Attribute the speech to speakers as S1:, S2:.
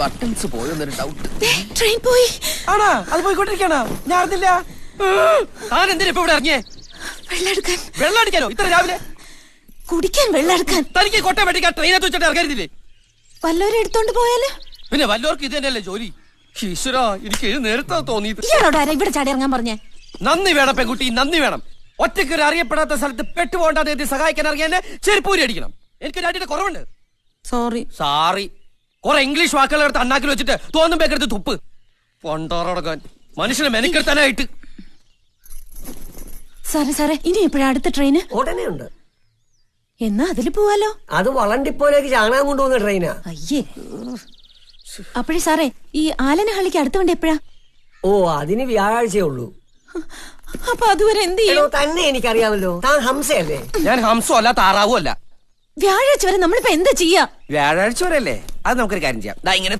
S1: Buttons പോയെന്നൊരു doubt
S2: train പോയി.
S3: ആണാ അത് പോയിക്കൊണ്ടിരിക്കണോ. ഞാൻ അറിഞ്ഞില്ല. താൻ എന്തിനാ ഇപ്പൊ ഇവിടെ ഇറങ്ങിയേ?
S2: വെള്ളം
S3: വെള്ളം അടിക്കാനോ? ഇത്ര രാവിലെ?
S2: കുടിക്കാൻ വെള്ളം എടുക്കാൻ
S3: തനിക്ക് കോട്ടയം വെട്ടിക്കാൻ ട്രെയിനകത്ത് വെച്ചിട്ട് ഇറങ്ങരുതില്ലേ?
S2: വല്ലവരും എടുത്തോണ്ട് പോയാലോ?
S3: പിന്നെ വല്ലവർക്കും ഇത് തന്നെയല്ലേ ജോലി? ഈശ്വരാ എനിക്ക് ഇത് നേരത്തെ തോന്നിയത്.
S2: ഇയാളോട് ആരാ ഇവിടെ ചാടി ഇറങ്ങാൻ പറഞ്ഞേ?
S3: നന്ദി വേണം പെൺകുട്ടി നന്ദി വേണം. ഒറ്റയ്ക്ക് ഒരു അറിയപ്പെടാത്ത സ്ഥലത്ത് പെട്ടുപോകണ്ടാതെ സഹായിക്കാൻ അറിയാൻ ചെരുപ്പൂരി അടിക്കണം. എനിക്ക് ഡാഡിയുടെ കുറവുണ്ട്.
S2: സോറി
S3: സാറി കുറെ ഇംഗ്ലീഷ് വാക്കുകൾ എടുത്ത് അണ്ണാക്കിൽ വെച്ചിട്ട് തോന്നും പേക്കെടുത്ത് തുപ്പ്. പൊണ്ടോറടക്കാൻ. മനുഷ്യനെ മെനക്കെടുത്താനായിട്ട്.
S2: സാറേ സാറേ ഇനി എപ്പോഴാ അടുത്ത ട്രെയിന്
S4: ഉടനെ ഉണ്ട്
S2: എന്നാ അതിൽ പോവാലോ?
S4: അത് വളണ്ടിപ്പോലേക്ക് ചാണകം കൊണ്ടുപോകുന്ന ട്രെയിനാ
S2: അയ്യേ. അപ്പോഴേ സാറേ ഈ ആലനഹള്ളിക്ക് അടുത്ത വണ്ടി എപ്പോഴാ?
S4: ഓ അതിന് വ്യാഴാഴ്ചയേ ഉള്ളൂ.
S2: അപ്പൊ അതുവരെ എന്ത് ചെയ്യും?
S4: തന്നെ എനിക്കറിയാമല്ലോ. താൻ ഹംസയല്ലേ?
S3: ഞാൻ ഹംസോ അല്ല താറാവും അല്ല.
S2: വ്യാഴാഴ്ച വരെ നമ്മളിപ്പോ എന്താ ചെയ്യാ?
S3: വ്യാഴാഴ്ച വരെ അല്ലേ അത് നമുക്കൊരു കാര്യം ചെയ്യാം. ഇങ്ങനെ